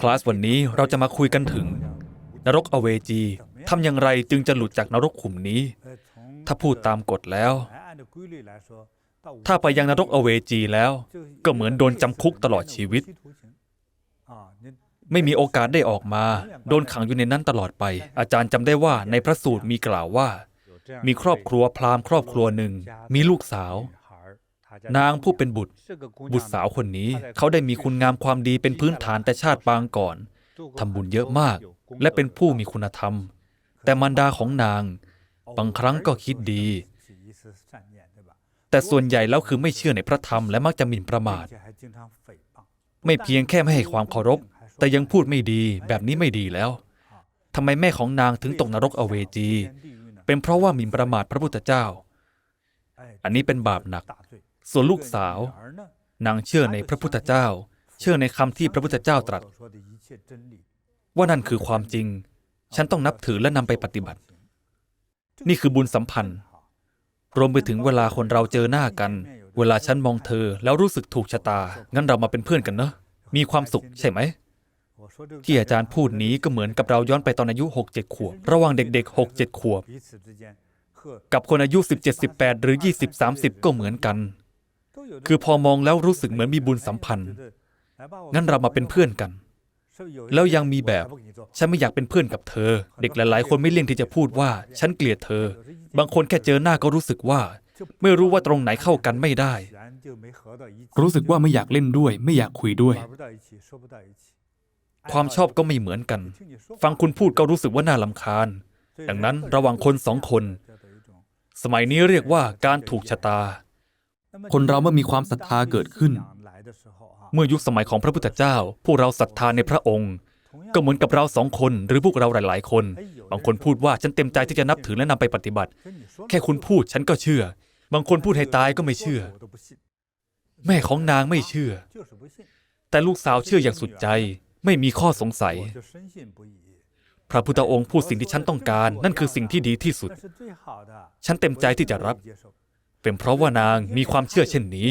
คลาสวันนี้เราจะมาคุยกันถึง นรกอเวจีทำอย่างไรจึงจะหลุดจากนรกขุมนี้ ถ้าพูดตามกฎแล้ว ถ้าไปยังนรกอเวจีแล้ว ก็เหมือนโดนจำคุกตลอดชีวิต ไม่มีโอกาสได้ออกมา โดนขังอยู่ในนั้นตลอดไป อาจารย์จำได้ว่าในพระสูตรมีกล่าวว่า มีครอบครัวพราหมณ์ครอบครัวหนึ่ง มีลูกสาว นางผู้เป็นบุตร บุตรสาวคนนี้ เขาได้มีคุณงามความดีเป็นพื้นฐานแต่ชาติปางก่อนทำบุญเยอะมาก และเป็นผู้มีคุณธรรม แต่มารดาของนาง บางครั้งก็คิดดี แต่ส่วนใหญ่แล้วคือไม่เชื่อในพระธรรมและมักจะหมิ่นประมาท ไม่เพียงแค่ไม่ให้ความเคารพ แต่ยังพูดไม่ดีแบบนี้ไม่ดีแล้วทำไมแม่ของนางถึงตกนรกอเวจี เป็นเพราะว่าหมิ่นประมาทพระพุทธเจ้า อันนี้เป็นบาปหนัก ส่วนลูกสาว นางเชื่อในพระพุทธเจ้า เชื่อในคำที่พระพุทธเจ้าตรัส ว่านั่นคือความจริง ฉันต้องนับถือและนำไปปฏิบัติ นี่คือบุญสัมพันธ์ รวมไปถึงเวลาคนเราเจอหน้ากัน เวลาฉันมองเธอแล้วรู้สึกถูกชะตา งั้นเรามาเป็นเพื่อนกันเนอะมีความสุขใช่ไหมที่อาจารย์พูดนี้ก็เหมือนกับเราย้อนไปตอนอายุ 6-7 ขวบ ระหว่างเด็ก ๆ 6-7 ขวบ กับคนอายุ 17-18 หรือ 20-30 ก็เหมือนกัน คือพอมองแล้วรู้สึกเหมือนมีบุญสัมพันธ์ งั้นเรามาเป็นเพื่อนกัน แล้วยังมีแบบ ฉันไม่อยากเป็นเพื่อนกับเธอ เด็กหลาย ๆ คนไม่เลี่ยงที่จะพูดว่า ฉันเกลียดเธอ บางคนแค่เจอหน้าก็รู้สึกว่า ไม่รู้ว่าตรงไหนเข้ากันไม่ได้ รู้สึกว่าไม่อยากเล่นด้วย ไม่อยากคุยด้วย ความชอบก็ไม่เหมือนกัน ฟังคุณพูดก็รู้สึกว่าน่าลำคาญ ดังนั้นระหว่างคนสองคน สมัยนี้เรียกว่าการถูกชะตา คนเราเมื่อมีความศรัทธาเกิดขึ้น เมื่อยุคสมัยของพระพุทธเจ้า พวกเราศรัทธาในพระองค์ ก็เหมือนกับเราสองคนหรือพวกเราหลาย ๆ คน บางคนพูดว่าฉันเต็มใจที่จะนับถือและนำไปปฏิบัติ แค่คุณพูดฉันก็เชื่อ บางคนพูดให้ตายก็ไม่เชื่อ แม่ของนางไม่เชื่อ แต่ลูกสาวเชื่ออย่างสุดใจ ไม่มีข้อสงสัย พระพุทธองค์พูดสิ่งที่ฉันต้องการ นั่นคือสิ่งที่ดีที่สุด ฉันเต็มใจที่จะรับ เป็นเพราะว่านางมีความเชื่อเช่นนี้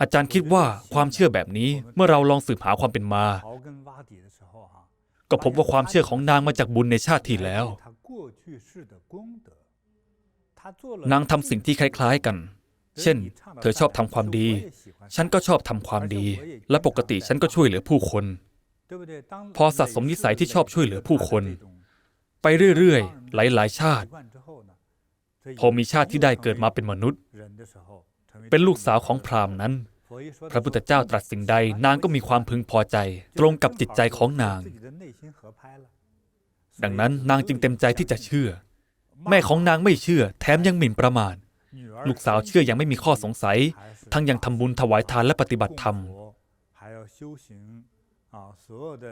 อาจารย์คิดว่าความเชื่อแบบนี้เมื่อเราลองสืบหาความเป็นมา ก็พบว่าความเชื่อของนางมาจากบุญในชาติที่แล้ว นางทำสิ่งที่คล้าย ๆกัน เช่น เธอชอบทำความดี ฉันก็ชอบทำความดี และปกติฉันก็ช่วยเหลือผู้คน พอสะสมนิสัยที่ชอบช่วยเหลือผู้คน ไปเรื่อยๆ หลายๆ ชาติ พอมีชาติที่ได้เกิดมาเป็นมนุษย์ เป็นลูกสาวของพราหมณ์นั้น พระพุทธเจ้าตรัสสิ่งใดนางก็มีความพึงพอใจ ตรงกับจิตใจของนาง ดังนั้นนางจึงเต็มใจที่จะเชื่อ แม่ของนางไม่เชื่อ แถมยังหมิ่นประมาทลูกสาวเชื่ออย่างไม่มีข้อสงสัย ทั้งยังทำบุญถวายทานและปฏิบัติธรรม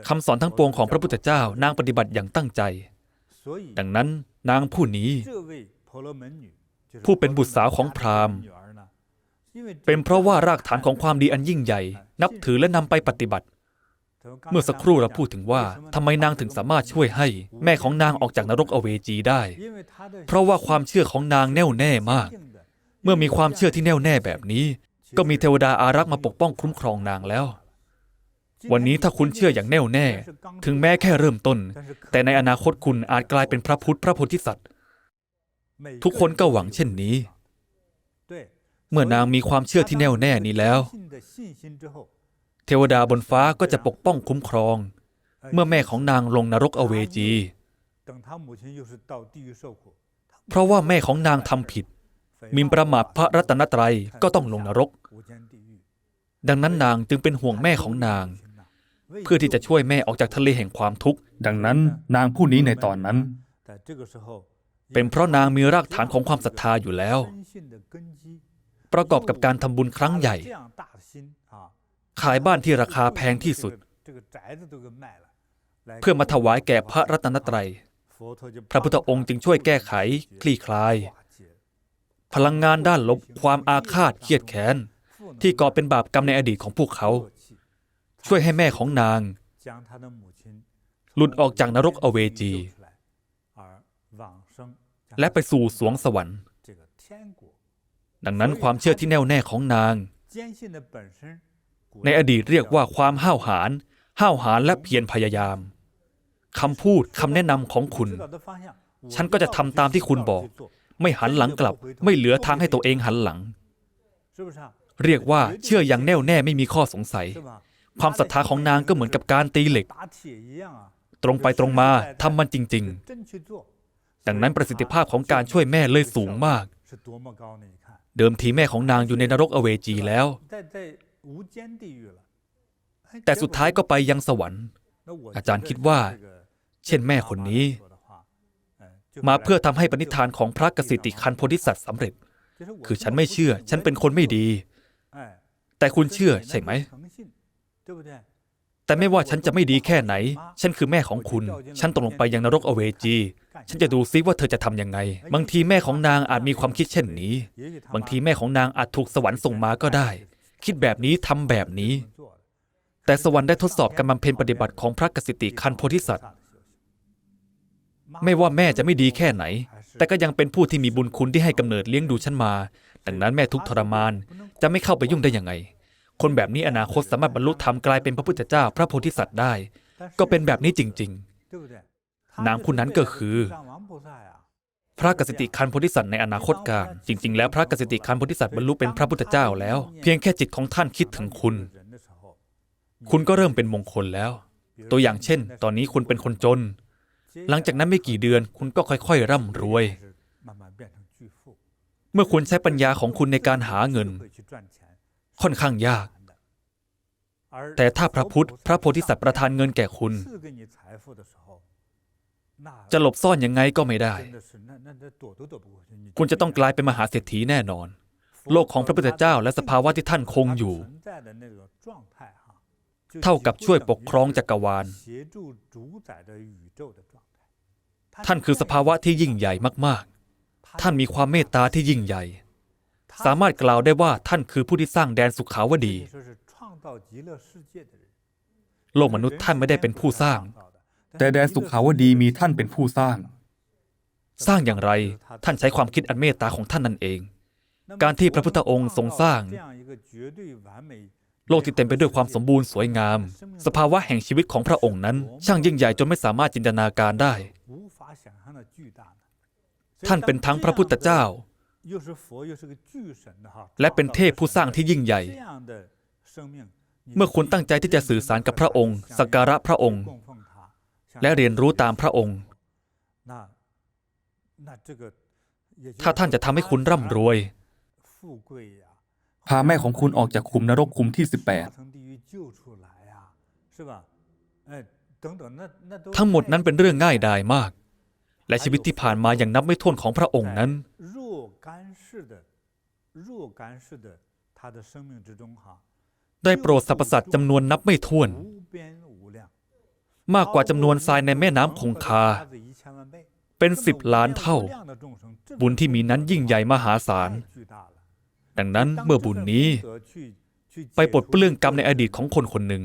คำสอนทั้งปวงของพระพุทธเจ้านางปฏิบัติอย่างตั้งใจ ดังนั้นนางผู้นี้ ผู้เป็นบุตรสาวของพราหมณ์เป็นเพราะว่ารากฐานของความดีอันยิ่งใหญ่ นับถือและนำไปปฏิบัติ เมื่อสักครู่เราพูดถึงว่าทำไมนางถึงสามารถช่วยให้ แม่ของนางออกจากนรกอเวจีได้ เพราะว่าความเชื่อของนางแน่วแน่มาก เมื่อมีความเชื่อที่แน่วแน่แบบนี้ ก็มีเทวดาอารักษ์มาปกป้องคุ้มครองนางแล้ว วันนี้ถ้าคุณเชื่ออย่างแน่วแน่ ถึงแม้แค่เริ่มต้น แต่ในอนาคตคุณอาจกลายเป็นพระพุทธพระโพธิสัตว์ ทุกคนก็หวังเช่นนี้ เมื่อนางมีความเชื่อที่แน่วแน่นี้แล้ว เทวดาบนฟ้าก็จะปกป้องคุ้มครอง เมื่อแม่ของนางลงนรกอเวจี เพราะว่าแม่ของนางทำผิดหมินประมาทพระรัตนตรัยก็ต้องลงนรก ดังนั้นนางจึงเป็นห่วงแม่ของนาง เพื่อที่จะช่วยแม่ออกจากทะเลแห่งความทุกข์ ดังนั้นนางผู้นี้ในตอนนั้น เป็นเพราะนางมีรากฐานของความศรัทธาอยู่แล้ว ประกอบกับการทำบุญครั้งใหญ่ ขายบ้านที่ราคาแพงที่สุด เพื่อมาถวายแก่พระรัตนตรัย พระพุทธองค์จึงช่วยแก้ไข คลี่คลาย พลังงานด้านลบความอาฆาตเครียดแค้นที่ก่อเป็นบาปกรรมในอดีตของพวกเขา ช่วยให้แม่ของนาง หลุดออกจากนรกอเวจี และไปสู่สวงสวรรค์ ดังนั้นความเชื่อที่แน่วแน่ของนาง ในอดีตเรียกว่าความห้าวหาญห้าวหาญและเพียรพยายามคำพูดคำแนะนำของคุณ ฉันก็จะทำตามที่คุณบอก ไม่หันหลังกลับ ไม่เหลือทางให้ตัวเองหันหลัง เรียกว่าเชื่ออย่างแน่วแน่ไม่มีข้อสงสัย ความศรัทธาของนางก็เหมือนกับการตีเหล็ก ตรงไปตรงมาทำมันจริง ๆ ดังนั้นประสิทธิภาพของการช่วยแม่เลยสูงมาก เดิมทีแม่ของนางอยู่ในนรกอเวจีแล้ว แต่สุดท้ายก็ไปยังสวรรค์ อาจารย์คิดว่า เช่นแม่คนนี้ มาเพื่อทำให้ปณิธานของพระกสิติคันโพธิสัตว์สำเร็จ คือฉันไม่เชื่อ ฉันเป็นคนไม่ดี แต่คุณเชื่อใช่ไหม แต่ไม่ว่าฉันจะไม่ดีแค่ไหน ฉันคือแม่ของคุณ ฉันตกลงไปยังนรกอเวจี ฉันจะดูซิว่าเธอจะทำยังไง บางทีแม่ของนางอาจมีความคิดเช่นนี้ บางทีแม่ของนางอาจถูกสวรรค์ส่งมาก็ได้ คิดแบบนี้ทำแบบนี้ แต่สวรรค์ได้ทดสอบการบำเพ็ญปฏิบัติของพระกสิติคันโพธิสัตว์ ไม่ว่าแม่จะไม่ดีแค่ไหน แต่ก็ยังเป็นผู้ที่มีบุญคุณที่ให้กำเนิดเลี้ยงดูฉันมา ดังนั้นแม่ทุกทรมาน จะไม่เข้าไปยุ่งได้ยังไง คนแบบนี้อนาคตสามารถบรรลุธรรมกลายเป็นพระพุทธเจ้า พระโพธิสัตว์ได้ ก็เป็นแบบนี้จริง ๆ นางผู้นั้นก็คือ พระกสิติคันโพธิสัตว์ในอนาคตการจริง ๆ แล้วพระกสิติคันโพธิสัตว์บรรลุเป็นพระพุทธเจ้าแล้ว เพียงแค่จิตของท่านคิดถึงคุณ คุณก็เริ่มเป็นมงคลแล้ว ตัวอย่างเช่น ตอนนี้คุณเป็นคนจน หลังจากนั้นไม่กี่เดือนคุณก็ค่อย ๆ ร่ำรวย เมื่อคุณใช้ปัญญาของคุณในการหาเงิน ค่อนข้างยาก แต่ถ้าพระพุทธ พระโพธิสัตว์ประทานเงินแก่คุณ จะหลบซ่อนยังไงก็ไม่ได้ คุณจะต้องกลายเป็นมหาเศรษฐีแน่นอน โลกของพระพุทธเจ้าและสภาวะที่ท่านคงอยู่ เท่ากับช่วยปกครองจักรวาล ท่านคือสภาวะที่ยิ่งใหญ่มาก ๆ ท่านมีความเมตตาที่ยิ่งใหญ่ สามารถกล่าวได้ว่าท่านคือผู้ที่สร้างแดนสุขาวดี โลกมนุษย์ท่านไม่ได้เป็นผู้สร้าง แต่แดนสุขาวดีมีท่านเป็นผู้สร้าง สร้างอย่างไรท่านใช้ความคิดอันเมตตาของท่านนั่นเอง การที่พระพุทธองค์ทรงสร้าง โลกที่เต็มไปด้วยความสมบูรณ์สวยงาม สภาวะแห่งชีวิตของพระองค์นั้น ช่างยิ่งใหญ่จนไม่สามารถจินตนาการได้ ท่านเป็นทั้งพระพุทธเจ้า และเป็นเทพผู้สร้างที่ยิ่งใหญ่ เมื่อคุณตั้งใจที่จะสื่อสารกับพระองค์ สักการะพระองค์ และเรียนรู้ตามพระองค์ ถ้าท่านจะทำให้คุณร่ำรวย พาแม่ของคุณออกจากคุมนรกคุมที่ทั้งหมดนั้นเป็นเรื่องง่ายดายมาก และชีวิตที่ผ่านมาอย่างนับไม่ถ้วนของพระองค์นั้น ได้โปรดสรรพสัตว์จำนวนนับไม่ถ้วน มากกว่าจำนวนทรายในแม่น้ำคงคา เป็นสิบล้านเท่า บุญที่มีนั้นยิ่งใหญ่มหาศาล ดังนั้นเมื่อบุญนี้ ไปปลดเปลื้องกรรมในอดีตของคนคนหนึ่ง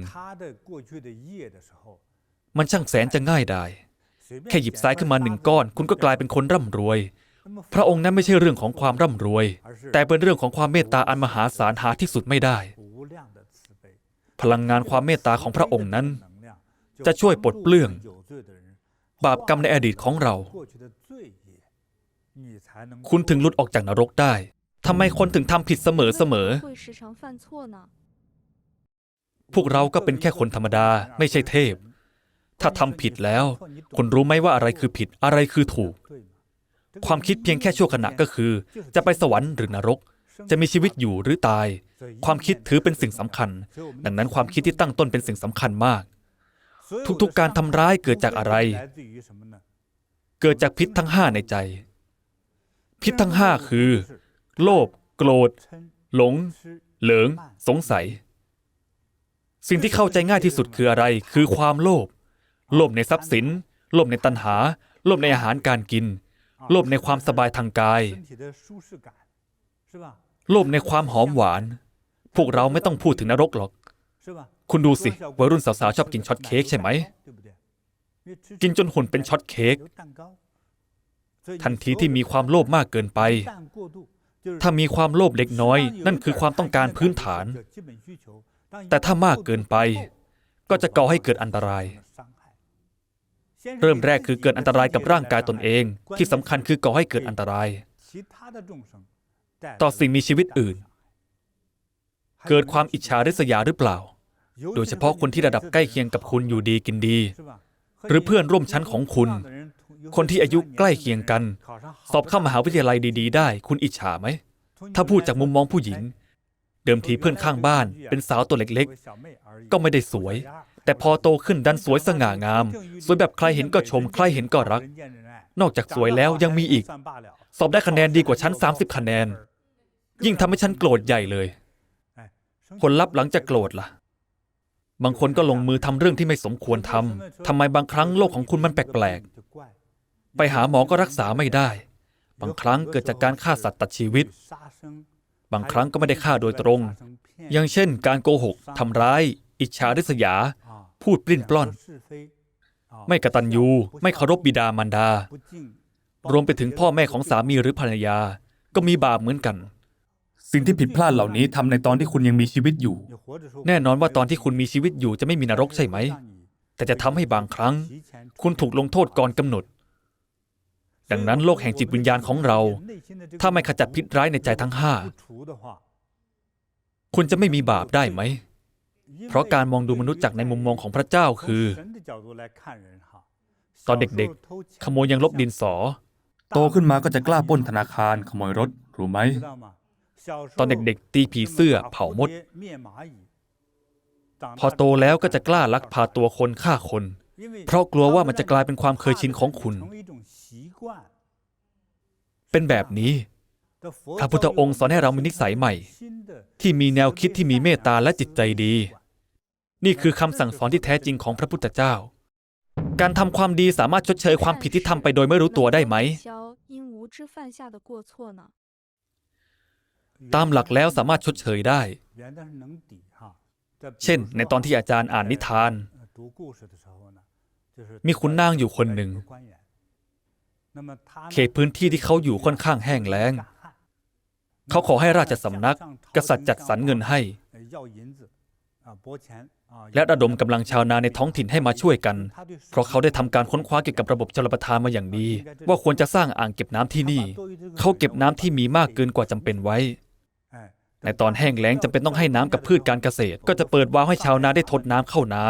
มันช่างแสนจะง่ายดาย แค่หยิบทรายขึ้นมาหนึ่งก้อน คุณก็กลายเป็นคนร่ำรวย พระองค์นั้นไม่ใช่เรื่องของความร่ำรวย แต่เป็นเรื่องของความเมตตาอันมหาศาลหาที่สุดไม่ได้ พลังงานความเมตตาของพระองค์นั้น จะช่วยปลดเปลื้อง บาปกรรมในอดีตของเรา คุณถึงหลุดออกจากนรกได้ทำไมคนถึงทำผิดเสมอเสมอ พวกเราก็เป็นแค่คนธรรมดา ไม่ใช่เทพ ถ้าทำผิดแล้ว คุณรู้ไหมว่าอะไรคือผิดอะไรคือถูก ความคิดเพียงแค่ชั่วขณะก็คือ จะไปสวรรค์หรือนรก จะมีชีวิตอยู่หรือตาย ความคิดถือเป็นสิ่งสำคัญ ดังนั้นความคิดที่ตั้งต้นเป็นสิ่งสำคัญมาก ทุกๆการทำร้ายเกิดจากอะไร เกิดจากพิษทั้งห้าในใจ พิษทั้งห้าคือ โลภโกรธ หลง เหลิง สงสัย สิ่งที่เข้าใจง่ายที่สุดคืออะไร คือความโลภ โลภในทรัพย์สิน โลภในตัณหา โลภในอาหารการกิน โลภในความสบายทางกาย โลภในความหอมหวาน พวกเราไม่ต้องพูดถึงนรกหรอก คุณดูสิวัยรุ่นสาวๆชอบกินช็อตเค้กใช่ไหม กินจนหุ่นเป็นช็อตเค้ก ทันทีที่มีความโลภมากเกินไป ถ้ามีความโลภเล็กน้อย นั่นคือความต้องการพื้นฐาน แต่ถ้ามากเกินไป ก็จะก่อให้เกิดอันตราย เริ่มแรกคือเกิดอันตรายกับร่างกายตนเอง ที่สำคัญคือก่อให้เกิดอันตราย ต่อสิ่งมีชีวิตอื่น เกิดความอิจฉาริษยาหรือเปล่า โดยเฉพาะคนที่ระดับใกล้เคียงกับคุณอยู่ดีกินดี หรือเพื่อนร่วมชั้นของคุณ คนที่อายุใกล้เคียงกัน สอบเข้ามหาวิทยาลัยดี ๆ ได้ คุณอิจฉาไหม ถ้าพูดจากมุมมองผู้หญิง เดิมทีเพื่อนข้างบ้าน เป็นสาวตัวเล็กๆ ก็ไม่ได้สวย แต่พอโตขึ้นดันสวยสง่างาม สวยแบบใครเห็นก็ชม ใครเห็นก็รัก นอกจากสวยแล้วยังมีอีก สอบได้คะแนนดีกว่าฉัน 30 คะแนน ยิ่งทำให้ฉันโกรธใหญ่เลย ผลลัพธ์หลังจากโกรธล่ะ บางคนก็ลงมือทำเรื่องที่ไม่สมควรทำทำไมบางครั้งโลกของคุณมันแปลกๆ ไปหาหมอก็รักษาไม่ได้ บางครั้งเกิดจากการฆ่าสัตว์ตัดชีวิต บางครั้งก็ไม่ได้ฆ่าโดยตรง อย่างเช่น การโกหกทำร้าย อิจฉาริษยา พูดปลิ้นปล้อน ไม่กตัญญูไม่เคารพบิดามารดา รวมไปถึงพ่อแม่ของสามีหรือภรรยา ก็มีบาปเหมือนกัน สิ่งที่ผิดพลาดเหล่านี้ทำในตอนที่คุณยังมีชีวิตอยู่ แน่นอนว่าตอนที่คุณมีชีวิตอยู่จะไม่มีนรกใช่ไหม แต่จะทำให้บางครั้ง คุณถูกลงโทษก่อนกำหนด ดังนั้นโลกแห่งจิตวิญญาณของเรา ถ้าไม่ขจัดพิษร้ายในใจทั้งห้าคุณจะไม่มีบาปได้ไหม เพราะการมองดูมนุษย์จากในมุมมองของพระเจ้าคือ ตอนเด็กๆ ขโมยยังลบดินสอ โตขึ้นมาก็จะกล้าปล้นธนาคารขโมยรถรู้ไหม ตอนเด็กๆ ตีผีเสื้อเผามด พอโตแล้วก็จะกล้าลักพาตัวคนฆ่าคน เพราะกลัวว่ามันจะกลายเป็นความเคยชินของคุณ เป็นแบบนี้พระพุทธองค์สอนให้เรามีนิสัยใหม่ ที่มีแนวคิดที่มีเมตตาและจิตใจดี นี่คือคำสั่งสอนที่แท้จริงของพระพุทธเจ้า การทำความดีสามารถชดเชยความผิดที่ทำไปโดยไม่รู้ตัวได้ไหม ตามหลักแล้วสามารถชดเชยได้ เช่น ในตอนที่อาจารย์อ่านนิทาน มีคุณนางอยู่คนหนึ่ง เขตพื้นที่ที่เขาอยู่ค่อนข้างแห้งแล้ง เขาขอให้ราชสำนัก กษัตริย์จัดสรรเงินให้ และระดมกำลังชาวนาในท้องถิ่นให้มาช่วยกัน เพราะเขาได้ทำการค้นคว้าเกี่ยวกับระบบชลประทานมาอย่างดี ว่าควรจะสร้างอ่างเก็บน้ำที่นี่ เขาเก็บน้ำที่มีมากเกินกว่าจำเป็นไว้ ในตอนแห้งแล้งจำเป็นต้องให้น้ำกับพืชการเกษตร ก็จะเปิดวาล์วให้ชาวนาได้ทดน้ำเข้านา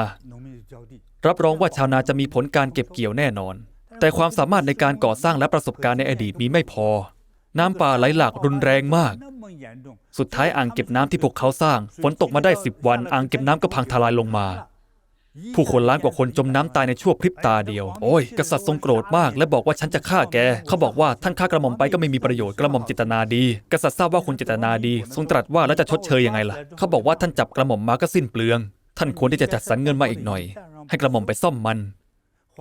รับรองว่าชาวนาจะมีผลการเก็บเกี่ยวแน่นอน แต่ความสามารถในการก่อสร้างและประสบการณ์ในอดีตมีไม่พอ น้ำป่าไหลหลากรุนแรงมาก สุดท้ายอ่างเก็บน้ำที่พวกเขาสร้าง ฝนตกมาได้สิบวัน อ่างเก็บน้ำก็พังทลายลงมา ผู้คนล้านกว่าคนจมน้ำตายในชั่วพริบตาเดียว โอ้ย กษัตริย์ทรงโกรธมาก และบอกว่าฉันจะฆ่าแก เขาบอกว่าท่านฆ่ากระหม่อมไปก็ไม่มีประโยชน์กระหม่อมเจตนาดี กษัตริย์ทราบว่าคุณเจตนาดี ทรงตรัสว่าแล้วจะชดเชยยังไงล่ะ เขาบอกว่าท่านจับกระหม่อมมาก็สิ้นเปลือง ท่านควรที่จะจัดสรรเงินมาอีกหน่อย ให้กระหม่อมไปซ่อมมัน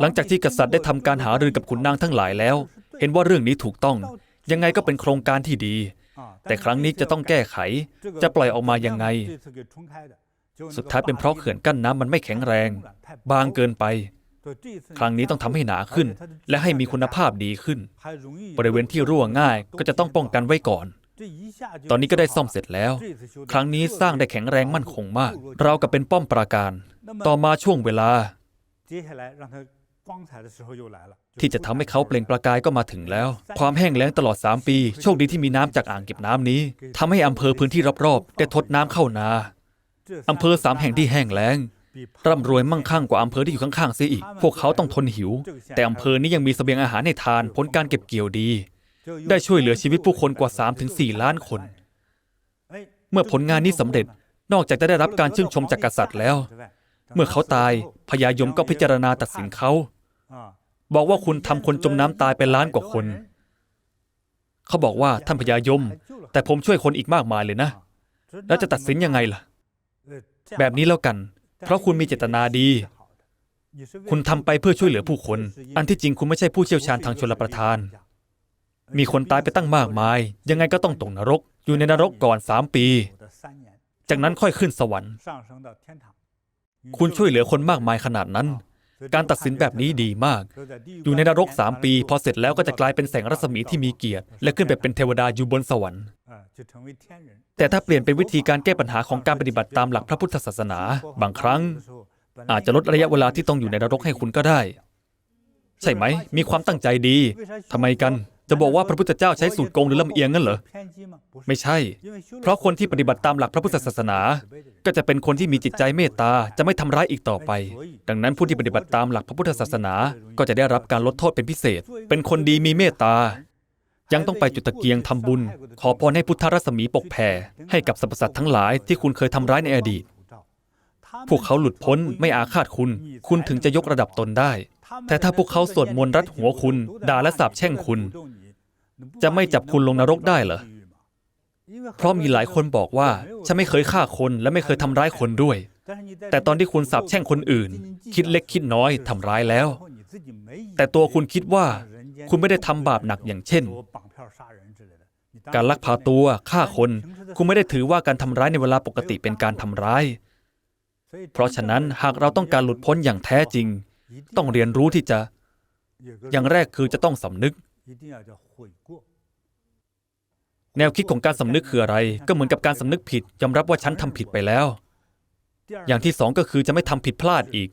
หลังจากที่กษัตริย์ได้ทำการหารือกับขุนนางทั้งหลายแล้ว เห็นว่าเรื่องนี้ถูกต้อง ยังไงก็เป็นโครงการที่ดี แต่ครั้งนี้จะต้องแก้ไข จะปล่อยออกมายังไง สุดท้ายเป็นเพราะเขื่อนกั้นน้ำมันไม่แข็งแรง บางเกินไป ครั้งนี้ต้องทำให้หนาขึ้น และให้มีคุณภาพดีขึ้น บริเวณที่รั่วง่ายก็จะต้องป้องกันไว้ก่อนตอนนี้ก็ได้ซ่อมเสร็จแล้ว ครั้งนี้สร้างได้แข็งแรงมั่นคงมาก เรากับเป็นป้อมปราการ ต่อมาช่วงเวลา ที่จะทำให้เขาเปล่งประกายก็มาถึงแล้ว ความแห้งแล้งตลอด 3 ปี โชคดีที่มีน้ำจากอ่างเก็บน้ำนี้ทำให้อำเภอพื้นที่รอบๆได้ทดน้ำเข้านาอำเภอสามแห่งที่แห้งแล้งร่ำรวยมั่งคั่งกว่าอำเภอที่อยู่ข้างๆเสียอีก พวกเขาต้องทนหิว แต่อำเภอนี้ยังมีเสบียงอาหารให้ทาน ผลการเก็บเกี่ยวดี ได้ช่วยเหลือชีวิตผู้คนกว่า 3-4 ล้านคน เมื่อผลงานนี้สำเร็จ นอกจากจะได้รับการชื่นชมจากกษัตริย์แล้ว เมื่อเขาตายพญายมก็พิจารณาตัดสินเขา บอกว่าคุณทำคนจมน้ำตายไปล้านกว่าคน เขาบอกว่าท่านพญายม แต่ผมช่วยคนอีกมากมายเลยนะ แล้วจะตัดสินยังไงล่ะ แบบนี้แล้วกัน เพราะคุณมีเจตนาดี คุณทำไปเพื่อช่วยเหลือผู้คน อันที่จริงคุณไม่ใช่ผู้เชี่ยวชาญทางชลประทาน มีคนตายไปตั้งมากมาย ยังไงก็ต้องตกนรก อยู่ในนรกก่อนสามปี จากนั้นค่อยขึ้นสวรรค์ คุณช่วยเหลือคนมากมายขนาดนั้น การตัดสินแบบนี้ดีมาก อยู่ในนรกสามปีปี พอเสร็จแล้วก็จะกลายเป็นแสงรัศมีที่มีเกียรติ และขึ้นไปเป็นเทวดาอยู่บนสวรรค์แต่ถ้าเปลี่ยนเป็นวิธีการแก้ปัญหาของการปฏิบัติตามหลักพระพุทธศาสนา บางครั้ง อาจจะลดระยะเวลาที่ต้องอยู่ในนรกให้คุณก็ได้ ใช่ไหม มีความตั้งใจดีทำไมกัน จะบอกว่าพระพุทธเจ้าใช้สูตรโกงหรือลำเอียงงั้นเหรอ ไม่ใช่ เพราะคนที่ปฏิบัติตามหลักพระพุทธศาสนา ก็จะเป็นคนที่มีจิตใจเมตตา จะไม่ทำร้ายอีกต่อไป ดังนั้นผู้ที่ปฏิบัติตามหลักพระพุทธศาสนา ก็จะได้รับการลดโทษเป็นพิเศษ เป็นคนดีมีเมตตา ยังต้องไปจุดตะเกียงทำบุญ ขอพรให้พุทธรัศมีปกแผ่ให้กับสรรพสัตว์ทั้งหลายที่คุณเคยทำร้ายในอดีต พวกเขาหลุดพ้นไม่อาฆาตคุณ คุณถึงจะยกระดับตนได้ แต่ถ้าพวกเขาสวดมนต์รัดหัวคุณ ด่าและสาปแช่งคุณ จะไม่จับคุณลงนรกได้เหรอ เพราะมีหลายคนบอกว่า ฉันไม่เคยฆ่าคนและไม่เคยทำร้ายคนด้วย แต่ตอนที่คุณสาปแช่งคนอื่น คิดเล็กคิดน้อยทำร้ายแล้ว แต่ตัวคุณคิดว่า คุณไม่ได้ทำบาปหนักอย่างเช่น การลักพาตัวฆ่าคน คุณไม่ได้ถือว่าการทำร้ายในเวลาปกติเป็นการทำร้าย เพราะฉะนั้นหากเราต้องการหลุดพ้นอย่างแท้จริง ต้องเรียนรู้ที่จะ อย่างแรกคือจะต้องสำนึก แนวคิดของการสำนึกคืออะไร ก็เหมือนกับการสำนึกผิดยอมรับว่าฉันทำผิดไปแล้ว อย่างที่สองก็คือจะไม่ทำผิดพลาดอีก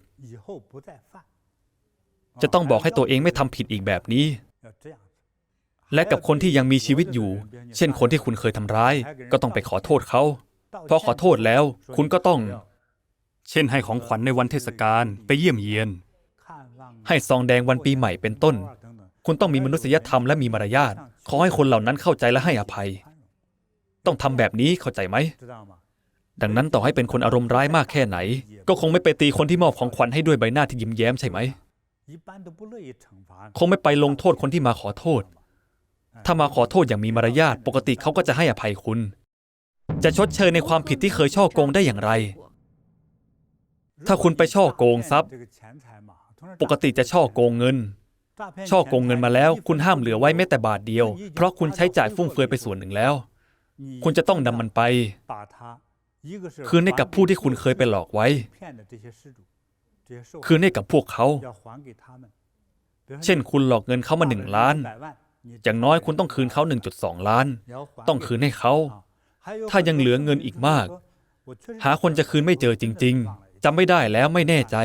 จะต้องบอกให้ตัวเองไม่ทำผิดอีกแบบนี้ และกับคนที่ยังมีชีวิตอยู่ เช่นคนที่คุณเคยทำร้าย ก็ต้องไปขอโทษเขาพอขอโทษแล้ว คุณก็ต้อง เช่นให้ของขวัญในวันเทศกาลไปเยี่ยมเยียน ให้ซองแดงวันปีใหม่เป็นต้น คุณต้องมีมนุษยธรรมและมีมารยาท ขอให้คนเหล่านั้นเข้าใจและให้อภัย ต้องทำแบบนี้เข้าใจไหม ดังนั้นต่อให้เป็นคนอารมณ์ร้ายมากแค่ไหน ก็คงไม่ไปตีคนที่มอบของขวัญให้ด้วยใบหน้าที่ยิ้มแย้มใช่ไหม คงไม่ไปลงโทษคนที่มาขอโทษ ถ้ามาขอโทษอย่างมีมารยาท ปกติเขาก็จะให้อภัยคุณ จะชดเชยในความผิดที่เคยช่อโกงได้อย่างไร ถ้าคุณไปช่อโกงทรัพย์ ปกติจะช่อโกงเงิน ช่อโกงเงินมาแล้ว คุณห้ามเหลือไว้แม้แต่บาทเดียว เพราะคุณใช้จ่ายฟุ่มเฟือยไปส่วนหนึ่งแล้ว คุณจะต้องนำมันไป คืนให้กับผู้ที่คุณเคยไปหลอกไว้ คืนให้กับพวกเขา เช่นคุณหลอกเงินเขามาหนึ่งล้าน อย่างน้อยคุณต้องคืนเขา 1.2 ล้าน ต้องคืนให้เขา ถ้ายังเหลือเงินอีกมาก หาคนจะคืนไม่เจอจริง ๆจำไม่ได้แล้วไม่แน่ใจ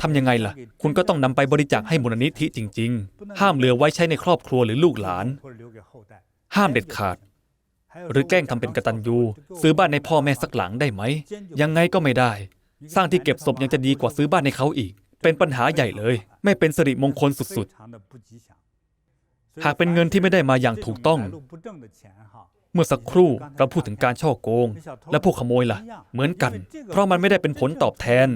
ทำยังไงล่ะ คุณก็ต้องนำไปบริจาคให้มูลนิธิจริง ๆ ห้ามเหลือไว้ใช้ในครอบครัวหรือลูกหลาน ห้ามเด็ดขาด หรือแกล้งทำเป็นกระตัญญูซื้อบ้านให้พ่อแม่สักหลังได้ไหม ยังไงก็ไม่ได้ สร้างที่เก็บศพยังจะดีกว่าซื้อบ้านให้เขาอีก เป็นปัญหาใหญ่เลย ไม่เป็นสิริมงคลสุดๆ หากเป็นเงินที่ไม่ได้มาอย่างถูกต้อง เมื่อสักครู่เราพูดถึงการช่อโกง และพวกขโมยล่ะ เหมือนกัน เพราะมันไม่ได้เป็นผลตอบแทน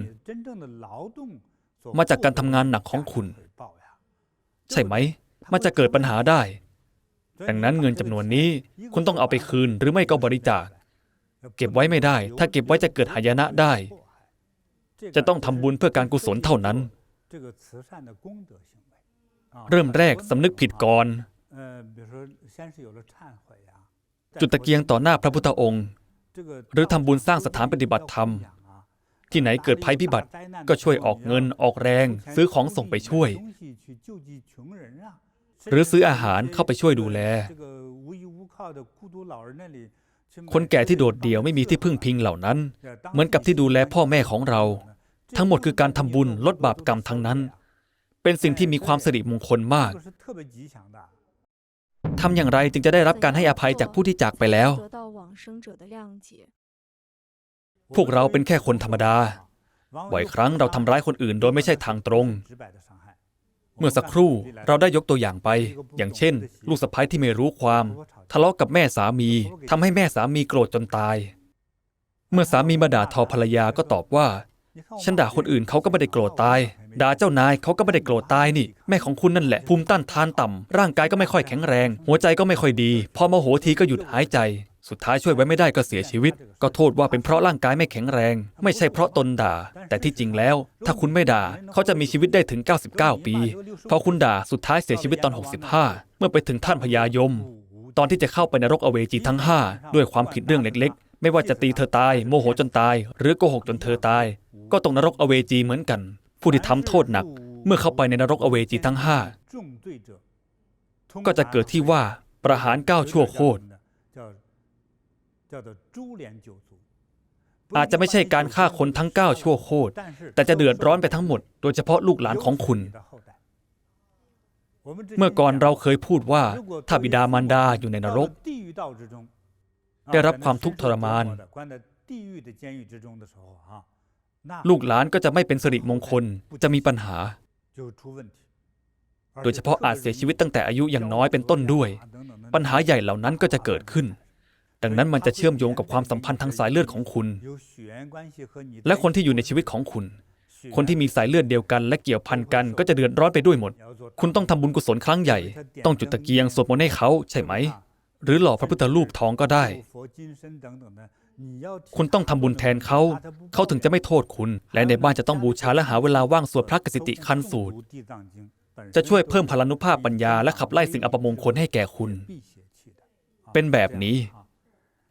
มาจากการทำงานหนักของคุณ ใช่ไหม มันจะเกิดปัญหาได้ ดังนั้นเงินจำนวนนี้คุณต้องเอาไปคืนหรือไม่ก็บริจาค เก็บไว้ไม่ได้ ถ้าเก็บไว้จะเกิดหายนะได้ จะต้องทำบุญเพื่อการกุศลเท่านั้น เริ่มแรกสำนึกผิดก่อน จุดตะเกียงต่อหน้าพระพุทธองค์ หรือทำบุญสร้างสถานปฏิบัติธรรม ที่ไหนเกิดภัยพิบัติ ก็ช่วยออกเงินออกแรง ซื้อของส่งไปช่วย หรือซื้ออาหารเข้าไปช่วยดูแล คนแก่ที่โดดเดี่ยวไม่มีที่พึ่งพิงเหล่านั้น เหมือนกับที่ดูแลพ่อแม่ของเรา ทั้งหมดคือการทำบุญลดบาปกรรมทั้งนั้น เป็นสิ่งที่มีความสิริมงคลมากทำอย่างไรจึงจะได้รับการให้อภัยจากผู้ที่จากไปแล้ว พวกเราเป็นแค่คนธรรมดา บ่อยครั้งเราทำร้ายคนอื่นโดยไม่ใช่ทางตรง เมื่อสักครู่เราได้ยกตัวอย่างไป อย่างเช่น ลูกสะใภ้ที่ไม่รู้ความ ทะเลาะกับแม่สามีทำให้แม่สามีโกรธจนตาย เมื่อสามีมาด่าทอภรรยาก็ตอบว่า ฉันด่าคนอื่นเขาก็ไม่ได้โกรธตาย ด่าเจ้านายเขาก็ไม่ได้โกรธตายนี่ แม่ของคุณนั่นแหละภูมิต้านทานต่ำร่างกายก็ไม่ค่อยแข็งแรง หัวใจก็ไม่ค่อยดี พอโมโหทีก็หยุดหายใจ สุดท้ายช่วยไว้ไม่ได้ก็เสียชีวิต ก็โทษว่าเป็นเพราะร่างกายไม่แข็งแรง ไม่ใช่เพราะตนด่า แต่ที่จริงแล้ว ถ้าคุณไม่ด่า เขาจะมีชีวิตได้ถึง 99 ปีพอคุณด่าสุดท้ายเสียชีวิตตอน 65 เมื่อไปถึงท่านพญายม ตอนที่จะเข้าไปนรกอเวจีทั้ง 5 ด้วยความผิดเรื่องเล็ก ๆ ไม่ว่าจะตีเธอตาย โมโหจนตาย หรือโกหกจนเธอตาย ก็ตกนรกอเวจีเหมือนกัน ผู้ที่ทำโทษหนัก เมื่อเข้าไปในนรกอเวจีทั้ง 5 ก็จะเกิดที่ว่าประหารเก้าชั่วโคตร อาจจะไม่ใช่การฆ่าคนทั้ง9ชั่วโคตรแต่จะเดือดร้อนไปทั้งหมด โดยเฉพาะลูกหลานของคุณ เมื่อก่อนเราเคยพูดว่าถ้าบิดามารดาอยู่ในนรก ได้รับความทุกข์ทรมาน ลูกหลานก็จะไม่เป็นสิริมงคลจะมีปัญหา โดยเฉพาะอาจเสียชีวิตตั้งแต่อายุยังน้อยเป็นต้นด้วย ปัญหาใหญ่เหล่านั้นก็จะเกิดขึ้น ดังนั้นมันจะเชื่อมโยงกับความสัมพันธ์ทางสายเลือดของคุณ และคนที่อยู่ในชีวิตของคุณ คนที่มีสายเลือดเดียวกัน และเกี่ยวพันกันก็จะเดือดร้อนไปด้วยหมด คุณต้องทำบุญกุศลครั้งใหญ่ ต้องจุดตะเกียงสวดมนต์ให้เขาใช่ไหม หรือหล่อพระพุทธรูปทองก็ได้ คุณต้องทำบุญแทนเขา เขาถึงจะไม่โทษคุณ และในบ้านจะต้องบูชาและหาเวลาว่างสวดพระกสิติคันสูตร จะช่วยเพิ่มพลานุภาพปัญญาและขับไล่สิ่งอัปมงคลให้แก่คุณ เป็นแบบนี้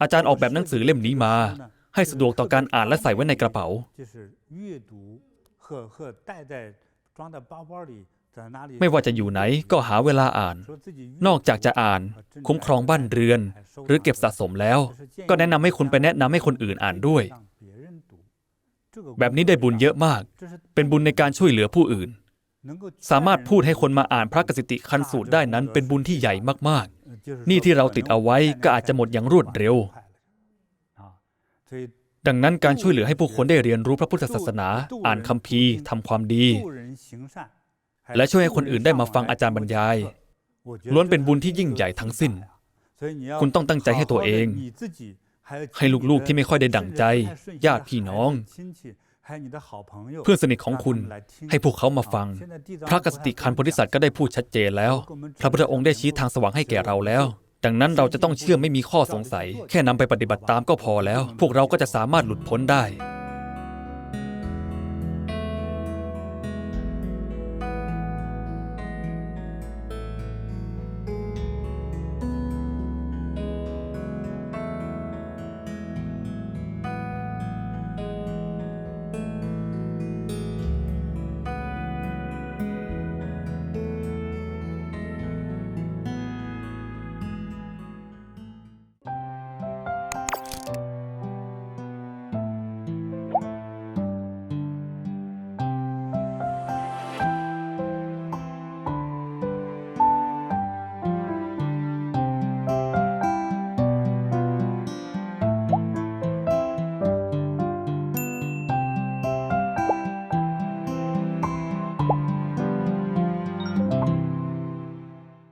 อาจารย์ออกแบบหนังสือเล่มนี้มา ให้สะดวกต่อการอ่านและใส่ไว้ในกระเป๋า ไม่ว่าจะอยู่ไหนก็หาเวลาอ่าน นอกจากจะอ่าน คุ้มครองบ้านเรือน หรือเก็บสะสมแล้ว ก็แนะนำให้คุณไปแนะนำให้คนอื่นอ่านด้วย แบบนี้ได้บุญเยอะมาก เป็นบุญในการช่วยเหลือผู้อื่น สามารถพูดให้คนมาอ่านพระกสิติคันสูตรได้นั้นเป็นบุญที่ใหญ่มากๆ นี่ที่เราติดเอาไว้ก็อาจจะหมดอย่างรวดเร็ว ดังนั้นการช่วยเหลือให้ผู้คนได้เรียนรู้พระพุทธศาสนา อ่านคัมภีร์ทำความดี และช่วยให้คนอื่นได้มาฟังอาจารย์บรรยาย ล้วนเป็นบุญที่ยิ่งใหญ่ทั้งสิ้น คุณต้องตั้งใจให้ตัวเองให้ลูกๆที่ไม่ค่อยได้ดั่งใจ ญาติพี่น้อง เพื่อนสนิทของคุณให้พวกเขามาฟัง พระกสติคันโพธิสัตว์ก็ได้พูดชัดเจนแล้ว พระพุทธองค์ได้ชี้ทางสว่างให้แก่เราแล้ว ดังนั้นเราจะต้องเชื่อไม่มีข้อสงสัย แค่นำไปปฏิบัติตามก็พอแล้ว พวกเราก็จะสามารถหลุดพ้นได้